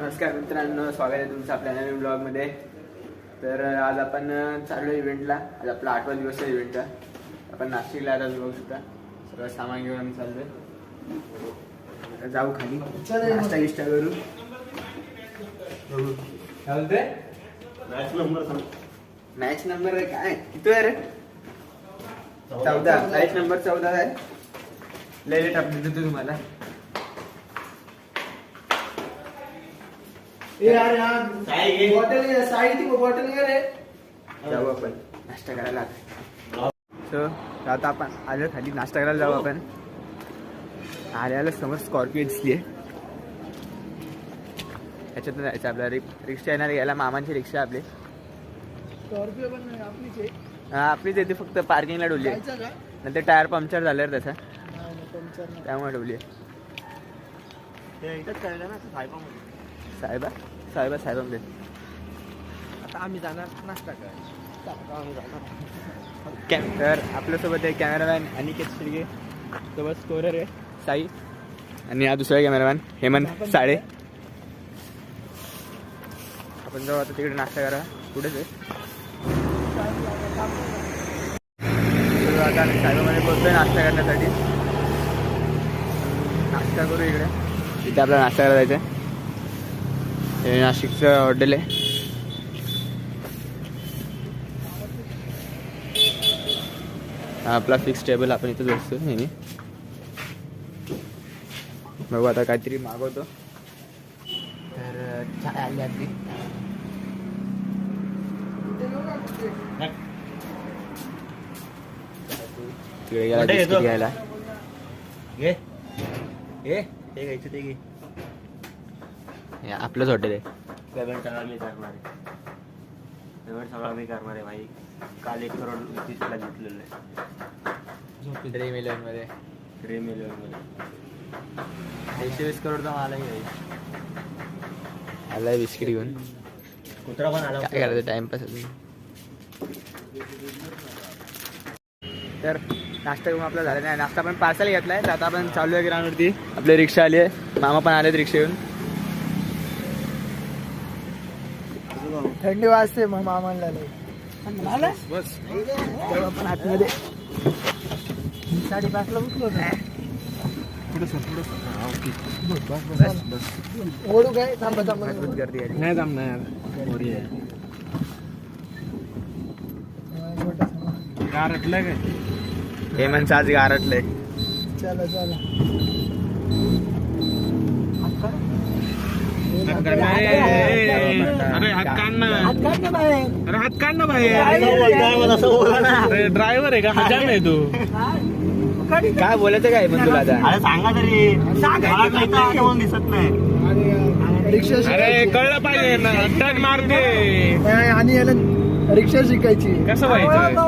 नमस्कार मित्रांनो स्वागत आहे तुमचं आपल्या नवीन ब्लॉगमध्ये तर आज आपण चाललो इव्हेंटला आज आपला आठवा दिवस आहे इव्हेंटचा आपण नाशिकला आता बघू शकता. सगळं सामान घेऊन आम्ही चाललोय. जाऊ खाली. नाश्ता गिष्टा करू. बोलतोय मॅच नंबर मॅच नंबर काय? किती आहे रे? चौदा. मॅच नंबर चौदा आहे. लय लेट अपडेट देतो तुम्हाला. काय? घे? बॉटल साडी ती बॉटल घे रे. जाऊ आपण नाश्ता करायला सो आता आपण आलो खाली नाश्ता करायला जाऊ आपण. आल्याला समोर स्कॉर्पिओ दिसली आहे. त्याच्यातून जायचं आपल्या रिक रिक्षा येणार यायला मामांची रिक्षा आपली. स्कॉर्पिओ पण नाही आपलीच आहे. हा आपलीच येते फक्त पार्किंगला डोली आहे. नंतर टायर पंक्चर झाल्यावर त्याचा पंक्चर त्यामुळे आहे. साहेबामध्ये. साहेबा? साहेबा साहेबांकडे आता आम्ही जाणार नाश्ता आता आम्ही जाणार. कॅ तर आपल्यासोबत आहे कॅमेरामॅन अनिकेत शिर्गे. सोबत स्कोरर आहे साई. आणि हा दुसरा कॅमेरामॅन हेमंत साडे आपण जाऊ आता तिकडे नाश्ता करा. कुठेच आहे? आता आम्ही साहेबामध्ये बोलतोय नाश्ता करण्यासाठी. नाश्ता करू इकडे. इथे आपल्याला नाश्ता करायला जायचं आहे. हे नाशिकचं हॉटेल आहे. हा आपला फिक्स टेबल आपण इथेच बसतो नेहमी बघू आता काहीतरी मागवतो. तर आली आपली. तिकडे गेला? घ्यायला. घे ते घ्यायचं ते घे. हे आपलंच हॉटेल आहे. पेमेंट सगळा मी करणार आहे. पेमेंट सगळा मी करणार आहे भाई. काल एक करोड तीसला घेतलेलं आहे. थ्री मिलियनमध्ये. थ्री मिलियनमध्ये एकशे वीस करोड तर मला आहे आलाय बिस्किट घेऊन. कुत्रा पण आला काय करायचं? टाइमपास तर नाश्ता करून आपला झाला नाही. नाश्ता पण पार्सल घेतलाय. तर आता आपण चालू आहे ग्राउंडवरती आपली रिक्षा आली आहे. मामा पण आलेत रिक्षा येऊन थंडी वाजते मग मामाला पण आतमध्ये. साडेपाचला उठलो होतो. बस बस. ओढू काय? थांबा थांबा. नाही थांबणार काय? हेमंतचं आज गारटलंय चला चला. अरे हात काढ ना. बाहेर. अरे हात काढ ना भाई ड्रायव्हर आहे का? हजार नाही तू. काय बोलायचं काय पण तुला आता अरे सांगा तरी. दिसत नाही. आणि, अं, रिक्षा शिकायची. कळलं पाहिजे. ना टन मारते आणि याला रिक्षा शिकायची. कसं द्यायला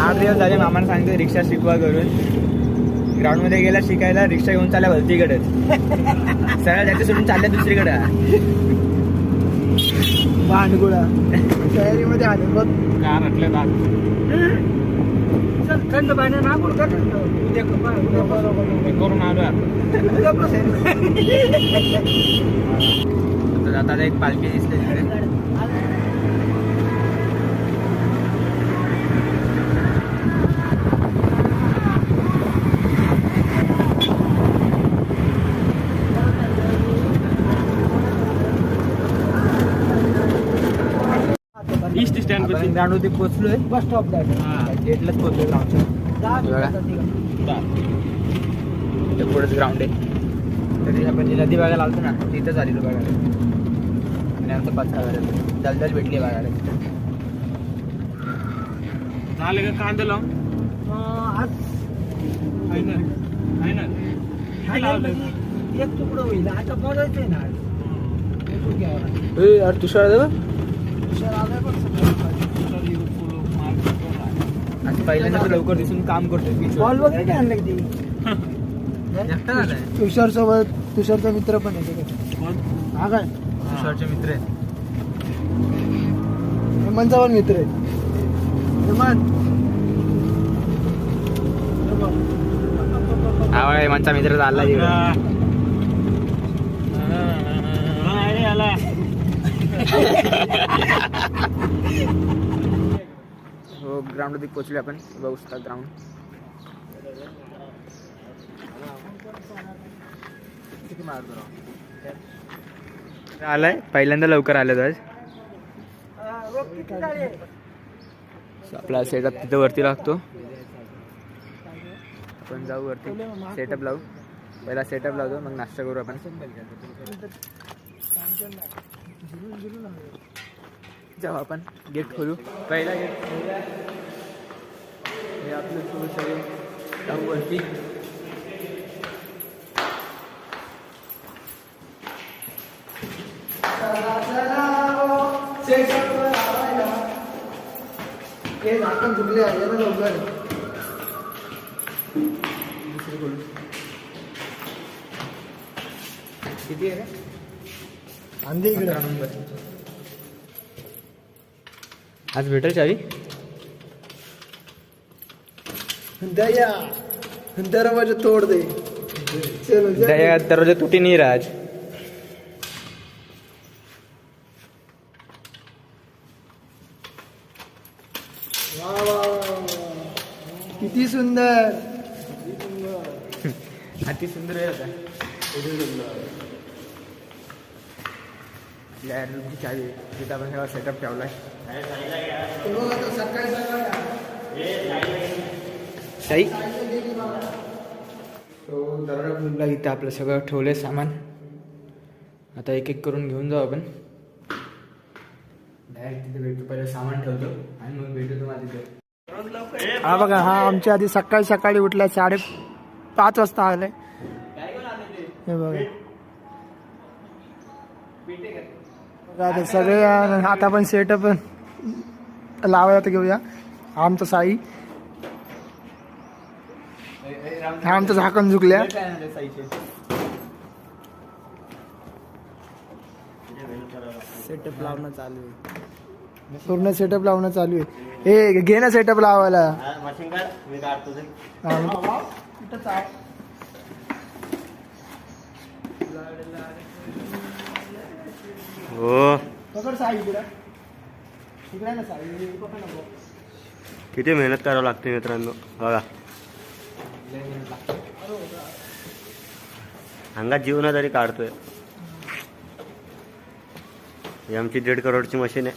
आठ दिवस झाले मामाने सांगतो रिक्षा शिकवा करून ग्राउंडमध्ये गेला शिकायला रिक्षा घेऊन चालल्या भलतीकडे सरळ त्याच्या सोडून चालल्या दुसरीकडे. भांडगुळा. तयारीमध्ये आले बघ. गारटले दात चल थंड कर ना. उद्या बरोबर. मी करून आलो आता. एक पालखी दिसते तिकडे. ईस्ट स्टँड ग्राउंड वरती पोहोचलोय बस स्टॉप गेटलाच तिघा. ते पुढेच ग्राउंड आहे. तरी आपण जी नदी बघायला आलतो ना तिथंच आलेलो बघायला. आणि आमचा पत्ता करायला दलदल भेटली बघायला. झाले का कांदा लावून? आज आहे ना. आहे ना. म्हणजे एक तुकडं होईल. आता ना लागेल. ए यार तुषार पहिल्यांदा तू लवकर दिसून काम करतोय. बॉल वगैरे काय आणलं तुषार सोबत तुषारचा मित्र पण आहे. हा काय तुषारचे मित्र आहेत हेमंतचा पण मित्र आहे हेमंत हा हेमंतचा मित्र चालला तिकडे हा हो ग्राउंडमध्ये पोचले आपण. बघू शकता ग्राउंड आलाय? पहिल्यांदा लवकर आलं आज. आपला सेटअप तिथं वरती लागतो. आपण जाऊ वरती. सेटअप लावू. पहिला सेटअप लावतो मग नाश्ता करू आपण. जाऊ आपण. गेट खोलू. पहिला गेट खोलूया. हे आपलं सुरू सगळे जाऊ वरती. हे झाकण चुकले आहे? ना लवकर. दुसरी खोलू. किती आहे अंधे इकडे आज भेटेल चावी? दया दरवाजा तोड दे. चलो. दया दरवाजा तुटी नाही राज. किती सुंदर. अति सुंदर आहे आता. आपल्या रूमची चावी आहे. तिथं आपण सगळा सेटअप हे साई? तो दरवाजा खुलला इथं आपलं सगळं ठेवलंय सामान. आता एक एक करून घेऊन जाऊ आपण. डायरेक्ट तिथे भेटतो पहिले सामान ठेवतो आणि मग भेटू तुम्हाला तिथे. हा बघा हा आमच्या आधी सकाळी सकाळी उठलाय साडे पाच वाजता आलाय. हे बघा. बघा आता सगळे आता आपण सेटअप लावायला तर घेऊया. हा आमचा साई. हा आमचं झाकण झुकल्या. सेटअप लावणं चालू आहे. पूर्ण सेटअप लावणं चालू आहे. हे घे ना सेटअप लावायला मशीन काढ मी काढतो ते हा. पकड साई ना साई पकड. किती मेहनत करावं लागते मित्रांनो बघा. अंगात जीवना तरी काढतोय. ही आमची दीड करोडची मशीन आहे.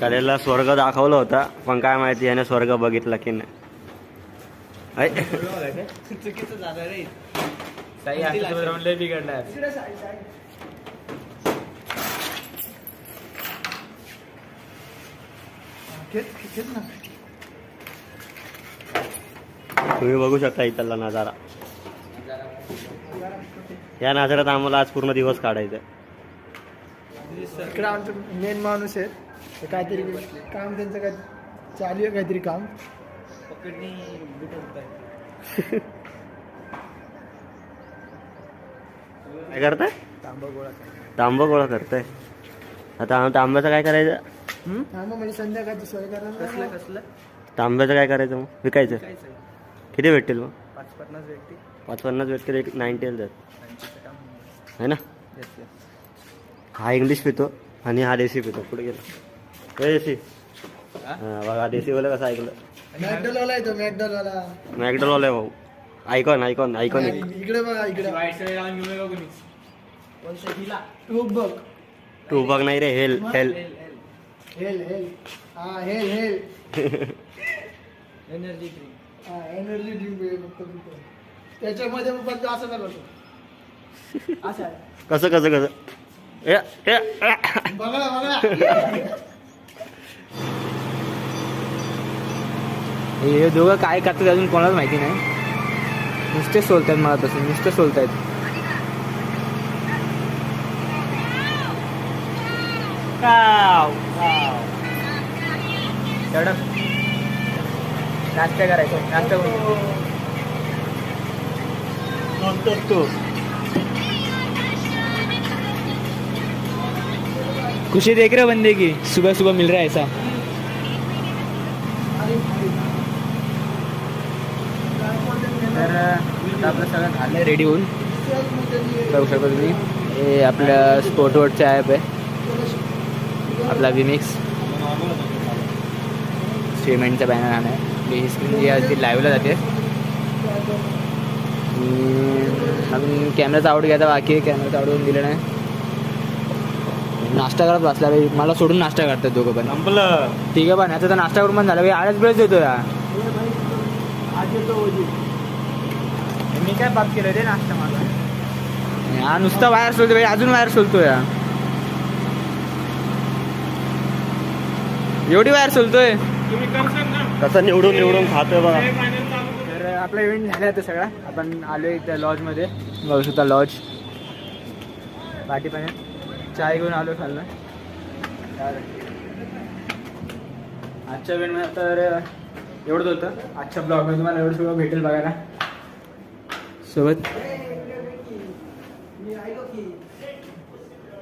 कलेला स्वर्ग दाखवला होता पण काय माहिती याने स्वर्ग बघितला की नाही. ऐ, चुकीचं झालं रे साई आता राऊंड लय हा, ना. तुम्ही बघू शकता इथला नजारा. या नजारात आम्हाला आज पूर्ण दिवस काढायचा आहे. इकडे आमचं मेन माणूस आहे. ते काहीतरी काम त्यांचं काय चालू आहे काहीतरी काम. काय करताय? तांबा गोळा तांब गोळा करताय. आता तांब्याचं काय करायचं? म्हणजे संध्याकाळची सोय कसलं करायला कसलं? तांब्याचं काय करायचं मग? विकायचं. किती भेटतील मग? पाच पन्नास व्यक्ती पाच पन्नास भेटतील एक नाईन्टी जात त्यांचं काम है ना? येस येस हा इंग्लिश पितो आणि हा देशी पितो. पुढे गेला. हा? बघा देशी बोला कसं ऐकलं. मॅकडॉलवाला येतो मॅकडॉलवाला मॅकडॉल आहे भाऊ. आयकॉन आयकॉन आयकॉन इकडे बघा इकडे. लावून घेऊन बघू. तू बघ नाही रे हेल हेल. हेल हेल. हा हेल हेल. एनर्जी ड्रिंक हा एनर्जी ड्रिंक फक्त. त्याच्यामध्ये फक्त असं करतो असं. कसं कसं कसं. बघा बघा. हे दोघं काय करतात अजून कोणालाच माहिती नाही. नुसते सोलतात मला तसं नुसते सोलतायत. तेवढं. नाश्ता करायचा नाश्ता करू खुशी देख रहे हो बंदे की? सुबह सुबह मिल रहा है ऐसा। तर आपलं सगळं झालं रेडी होऊन. जाऊ शकतो तुम्ही. हे आपलं स्पोर्टवरचं ॲप आहे. आपला विमिक्स सिमेंटचा बॅनर हा आहे ही स्क्रीन जी आहे ती लाईव्हला जाते. आणि अजून कॅमेराचा आउट घ्यायचा बाकी आहे. कॅमेराचा आउट दिलं नाही. नाश्ता करत बसला. मला सोडून नाश्ता करतात दोघं पण. ठीक आहे पण. याचा तर नाश्ता करून पण झाला. बे. आळस ब्रेस देतो या. मी काय बात केलं रे नाश्ता माझा? हा नुसता वायर सोलतो बे. अजून वायर सोलतो या. एवढी वायर सोलतोय कसं निवडून निवडून खातोय बघा. तर आपला इव्हेंट झाला आता सगळा. आपण आलो इथं लॉजमध्ये बघू शकता लॉज पाठी पण आहे. चाय घेऊन आलो खाल्लं आजच्या इव्हेंटमध्ये तर एवढंच होतं. आजच्या ब्लॉगमध्ये तुम्हाला एवढं सगळं भेटेल बघायला. सोबत.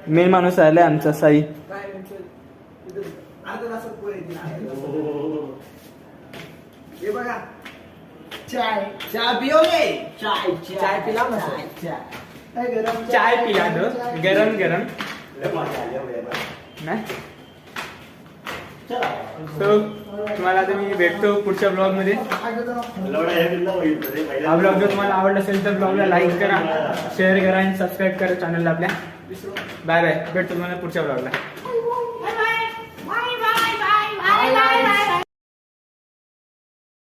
मेन माणूस आलाय आमचा साई. हे बघा. चाय. चाय पिओगे? चाय चाय. पिला ना चाय गरम चाय? पिला दो गरम गरम So, तुम्हाला आता मी भेटतो पुढच्या ब्लॉगमध्ये हा ब्लॉग जर तुम्हाला आवडला असेल तर ब्लॉगला लाईक करा शेअर करा आणि सबस्क्राईब करा चॅनलला आपल्या. बाय बाय भेटतो तुम्हाला पुढच्या ब्लॉगला